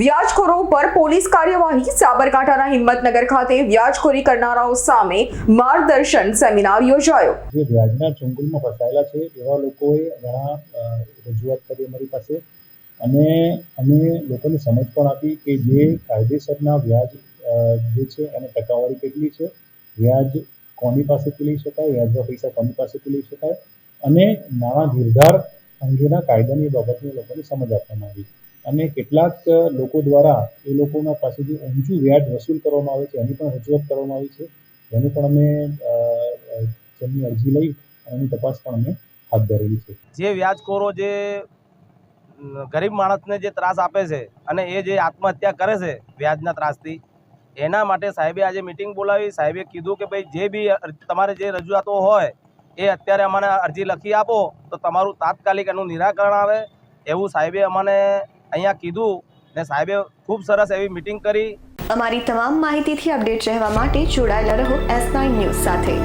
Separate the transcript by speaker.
Speaker 1: વ્યાજખોરો પર પોલીસ કાર્યવાહી સાબરકાંઠાના હિંમતનગર ખાતે વ્યાજખોરી કરનારાઓ સામે માર્ગદર્શન સેમિનાર યોજાયો.
Speaker 2: જે વ્યાજના ચુંગલમાં ફસાયેલા છે, એવા લોકોએ ઘણા રજૂઆત કરી અમારી પાસે. અને અમે લોકોને સમજ પણ આપી કે જે કાયદેસરના વ્યાજ જે છે એને ટકાવારી કેટલી છે. વ્યાજ કોની પાસેથી લઈ શકાય? વ્યાજના પૈસા કોની પાસેથી લઈ શકાય? અને નાણાં ધીરધાર અંગેના કાયદાની બાબતને લોકોને સમજ આપવામાં આવી. અને કેટલાક લોકો દ્વારા એ લોકોના પાસેથી ઊંચું વ્યાજ વસૂલ કરવામાં આવે છે એની પણ રજૂઆત કરવામાં આવી છે. એની પણ અમે અ, અરજી લઈ એની તપાસ પણ અમે હાથ ધરેલી છે.
Speaker 3: જે વ્યાજખોરો જે ગરીબ માણસને જે ત્રાસ આપે છે અને એ જે આત્મહત્યા કરે છે વ્યાજના ત્રાસથી એના માટે સાહેબે આજે મિટિંગ બોલાવી. સાહેબે કીધું કે ભાઈ જે બી તમારે જે રજૂઆતો હોય એ અત્યારે અમને અરજી લખી આપો તો તમારું તાત્કાલિક એનું નિરાકરણ આવે. એવું સાહેબે અમને અહીંયા કીધું ને સાહેબે ખૂબ સરસ એવી મિટિંગ કરી.
Speaker 4: અમારી તમામ માહિતીથી અપડેટ રહેવા માટે જોડાયેલા રહો એસ નાઇન ન્યૂઝ સાથે.